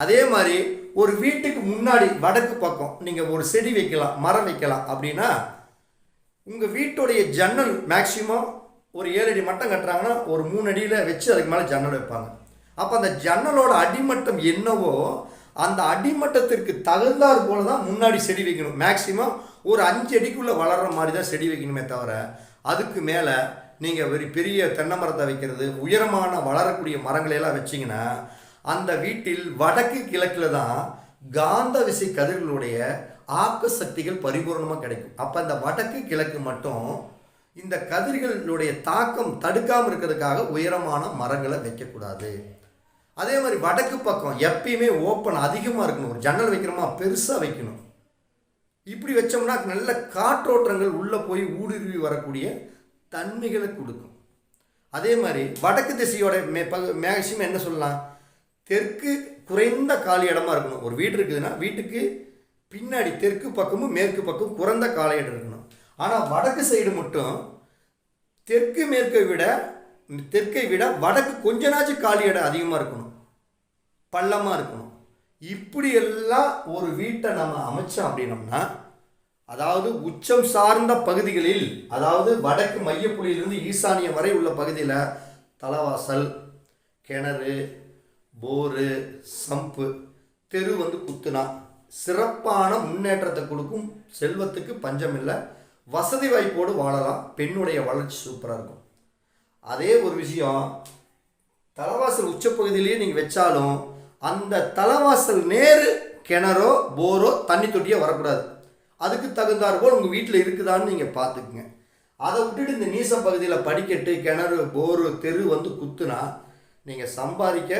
அதே மாதிரி ஒரு வீட்டுக்கு முன்னாடி வடக்கு பக்கம் நீங்கள் ஒரு செடி வைக்கலாம் மரம் வைக்கலாம் அப்படின்னா உங்கள் வீட்டுடைய ஜன்னல் மேக்சிமம் ஒரு ஏழு அடி மட்டம் கட்டுறாங்கன்னா ஒரு மூணு அடியில் வச்சு அதுக்கு மேலே ஜன்னல் வைப்பாங்க. அப்போ அந்த ஜன்னலோட அடிமட்டம் என்னவோ அந்த அடிமட்டத்திற்கு தகுந்தாற் போல தான் முன்னாடி செடி வைக்கணும். மேக்சிமம் ஒரு அஞ்சு அடிக்குள்ளே வளர்கிற மாதிரி தான் செடி வைக்கணுமே தவிர அதுக்கு மேலே நீங்கள் ஒரு பெரிய தென்னை மரத்தை வைக்கிறது உயரமான வளரக்கூடிய மரங்களை எல்லாம் வச்சிங்கன்னா அந்த வீட்டில் வடக்கு கிழக்கில் தான் காந்த விசை கதிர்களுடைய ஆக்க சக்திகள் பரிபூர்ணமாக கிடைக்கும். அப்போ அந்த வடக்கு கிழக்கு மட்டும் இந்த கதிர்களுடைய தாக்கம் தடுக்காமல் இருக்கிறதுக்காக உயரமான மரங்களை வைக்கக்கூடாது. அதே மாதிரி வடக்கு பக்கம் எப்பயுமே ஓப்பன் அதிகமாக இருக்கணும். ஒரு ஜன்னல் வைக்கிறோமா பெருசாக வைக்கணும். இப்படி வச்சோம்னா நல்ல காற்றோட்டங்கள் உள்ளே போய் ஊடுருவி வரக்கூடிய தன்மைகளை கொடுக்கும். அதே மாதிரி வடக்கு திசையோட மே பகு மேக்சிமம் என்ன சொல்லலாம்? தெற்கு குறைந்த காலி இடமா இருக்கணும். ஒரு வீடு இருக்குதுன்னா வீட்டுக்கு பின்னாடி தெற்கு பக்கமும் மேற்கு பக்கம் குறைந்த காலி இடம் இருக்கணும். ஆனால் வடக்கு சைடு மட்டும் தெற்கு மேற்கை விட தெற்கை விட வடக்கு கொஞ்சனாச்சும் காலி இடம் அதிகமாக இருக்கணும். பள்ளமாக இருக்கணும். இப்படி எல்லாம் ஒரு வீட்டை நம்ம அமைச்சோம் அப்படின்னம்னா அதாவது உச்சம் சார்ந்த பகுதிகளில் அதாவது வடக்கு மையப்புள்ளியிலிருந்து ஈசானியம் வரை உள்ள பகுதியில் தலவாசல் கிணறு போரு சம்பு தெரு வந்து குத்துனா சிறப்பான முன்னேற்றத்தை கொடுக்கும். செல்வத்துக்கு பஞ்சம் இல்லை வசதி வாய்ப்போடு வாழலாம். பெண்ணுடைய வளர்ச்சி சூப்பராக இருக்கும். அதே ஒரு விஷயம் தலைவாசல் உச்சப்பகுதியிலேயே நீங்கள் வச்சாலும் அந்த தலைவாசல் நேரு கிணறோ போரோ தண்ணி தொட்டியோ வரக்கூடாது. அதுக்கு தகுந்தார் போல் உங்கள் வீட்டில் இருக்குதான்னு நீங்கள் பார்த்துக்குங்க. அதை விட்டுட்டு இந்த நீச பகுதியில் படிக்கட்டு கிணறு போரு தெரு வந்து குத்துனா நீங்கள் சம்பாதிக்க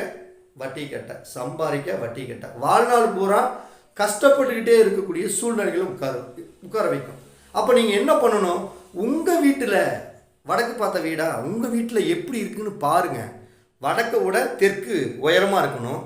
வட்டி கட்ட சம்பாதிக்க வட்டி கட்ட. வாழ்நாள் பூரா கஷ்டப்பட்டுக்கிட்டே இருக்கக்கூடிய சூழ்நிலைகளை உட்கார உட்கார வைக்கும். அப்போ நீங்கள் என்ன பண்ணணும்? உங்கள் வீட்டில் வடக்கு பார்த்த வீடா? உங்கள் வீட்டில் எப்படி இருக்குன்னு பாருங்கள் வடக்கை விட தெற்கு உயரமாக இருக்கணும்.